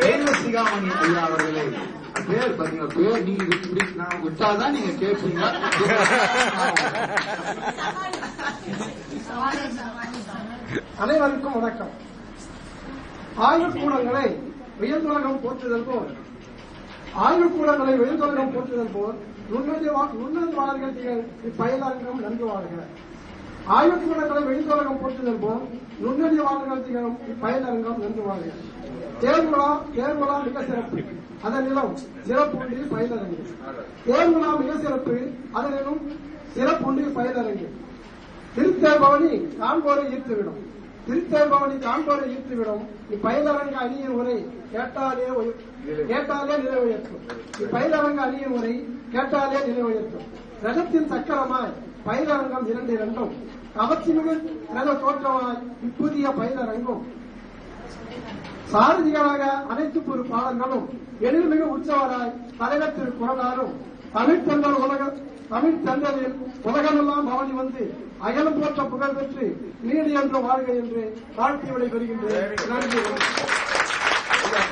தெய்வ சிகாமணி ஐயா அவர்களே. பேர் பாத்தீங்க பேர் நீங்க இப்படி நான் விட்டாதான் நீங்க கேட்பீங்க அனைவருக்கும் வணக்கம். ஆய்வுக்கூடங்களை உயர்ந்துலகம் போற்றுதல் போல். ஆய்வுக்கூடங்களை உயர்ந்துலகம் போற்றுதல் போல். நுண்ணறி நுண்ணறிவாளர்கள் நன்கு வாழ்க. ஆய்வுக்கூடங்களை உயர்ந்துலகம் போட்டு போல் நுண்ணறிவாளர்கள் திகழும் இப்பயிலரங்கம் நன்கு வாழ்க தேர்வுலா தேர்வுலா மிக சிறப்பு. அதனிலும் சிறப்புண்டி பயிலரங்கு தேர்வுலா மிக சிறப்பு அதனிலும் சிறப்புண்டி பயிலரங்கு திருத்தேர்பவனி காண்போரை ஈர்த்துவிடும் திருத்தேர்பவனி காண்போரை ஈர்த்துவிடும் இப்பயிலரங்க அணியின் உரை கேட்டாலே கேட்டாலே உயர்த்தும். இப்பயிலரங்க அணியின் உரை கேட்டாலே நிலை உயர்த்தும். ரகத்தின் சக்கரமாய் பயிலரங்கம் இரண்டு இரண்டும். கவர்ச்சிமிகு கிரக தோற்றமாய் இப்புதிய பயிலரங்கும் சாரதிகளாக அனைத்து ஒரு பாடங்களும் எழில்மிகு உற்சவராய் தலைவர் திரு குரலாரும் தமிழ்த்தந்தர் உலக தமிழ்த்தந்தரில் உலகமெல்லாம் பவனி வந்து அகலம் போற்ற புகழ் பெற்று நீடு என்று வாழ்க என்று வாழ்த்தி விடை பெறுகின்றேன் நன்றி.